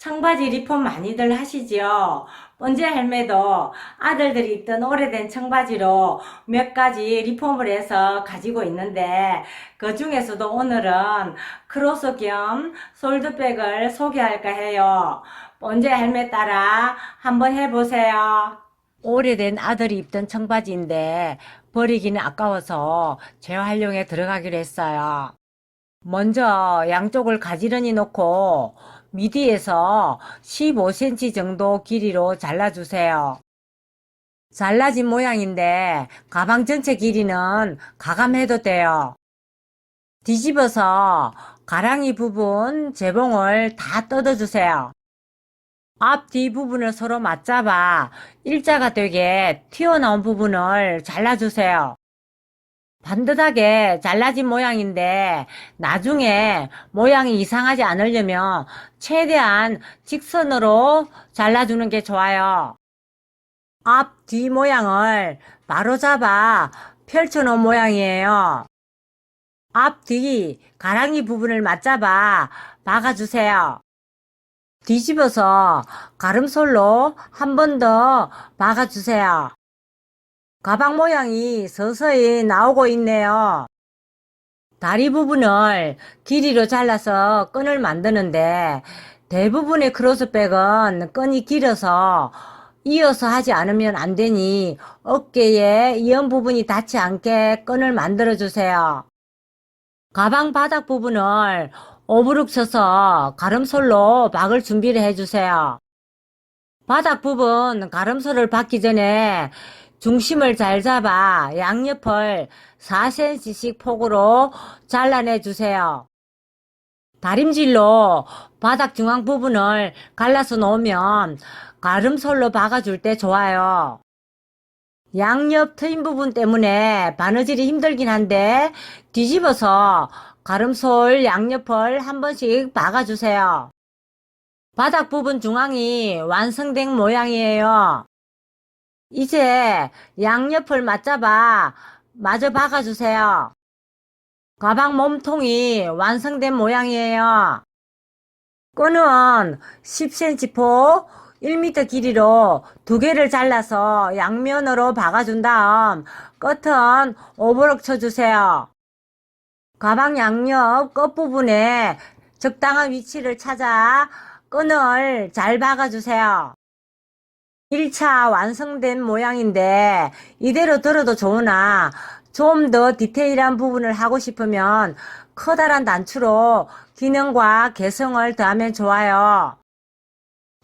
청바지 리폼 많이들 하시죠? 번제 할매도 아들들이 입던 오래된 청바지로 몇 가지 리폼을 해서 가지고 있는데 그 중에서도 오늘은 크로스 겸 솔드백을 소개할까 해요. 번제 할매 따라 한번 해보세요. 오래된 아들이 입던 청바지인데 버리기는 아까워서 재활용에 들어가기로 했어요. 먼저 양쪽을 가지런히 놓고 미디에서 15cm 정도 길이로 잘라주세요. 잘라진 모양인데 가방 전체 길이는 가감해도 돼요. 뒤집어서 가랑이 부분 재봉을 다 뜯어주세요. 앞, 뒤 부분을 서로 맞잡아 일자가 되게 튀어나온 부분을 잘라주세요. 반듯하게 잘라진 모양인데 나중에 모양이 이상하지 않으려면 최대한 직선으로 잘라주는 게 좋아요. 앞, 뒤 모양을 바로 잡아 펼쳐놓은 모양이에요. 앞, 뒤 가랑이 부분을 맞잡아 박아주세요. 뒤집어서 가름솔로 한 번 더 박아주세요. 가방 모양이 서서히 나오고 있네요. 다리 부분을 길이로 잘라서 끈을 만드는데 대부분의 크로스백은 끈이 길어서 이어서 하지 않으면 안 되니 어깨에 이연 부분이 닿지 않게 끈을 만들어 주세요. 가방 바닥 부분을 오브룩 쳐서 가름솔로 박을 준비를 해주세요. 바닥 부분 가름솔을 박기 전에 중심을 잘 잡아 양옆을 4cm씩 폭으로 잘라내 주세요. 다림질로 바닥 중앙 부분을 갈라서 놓으면 가름솔로 박아줄 때 좋아요. 양옆 트임 부분 때문에 바느질이 힘들긴 한데 뒤집어서 가름솔 양옆을 한 번씩 박아주세요. 바닥 부분 중앙이 완성된 모양이에요. 이제 양옆을 맞잡아 마저 박아주세요. 가방 몸통이 완성된 모양이에요. 끈은 10cm 폭 1m 길이로 두 개를 잘라서 양면으로 박아준 다음 끝은 오버럭 쳐주세요. 가방 양옆 끝부분에 적당한 위치를 찾아 끈을 잘 박아주세요. 1차 완성된 모양인데 이대로 들어도 좋으나 좀 더 디테일한 부분을 하고 싶으면 커다란 단추로 기능과 개성을 더하면 좋아요.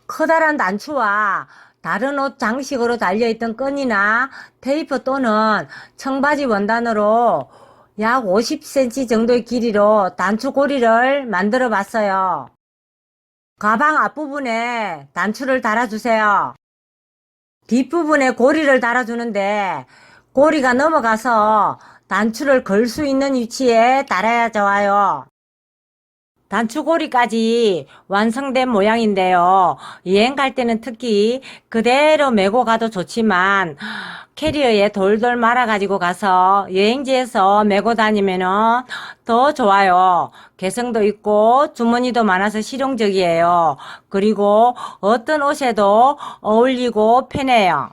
커다란 단추와 다른 옷 장식으로 달려있던 끈이나 테이프 또는 청바지 원단으로 약 50cm 정도의 길이로 단추 고리를 만들어 봤어요. 가방 앞부분에 단추를 달아주세요. 뒷부분에 고리를 달아주는데 고리가 넘어가서 단추를 걸 수 있는 위치에 달아야 좋아요. 단추고리까지 완성된 모양인데요. 여행 갈 때는 특히 그대로 메고 가도 좋지만 캐리어에 돌돌 말아 가지고 가서 여행지에서 메고 다니면은 더 좋아요. 개성도 있고 주머니도 많아서 실용적이에요. 그리고 어떤 옷에도 어울리고 편해요.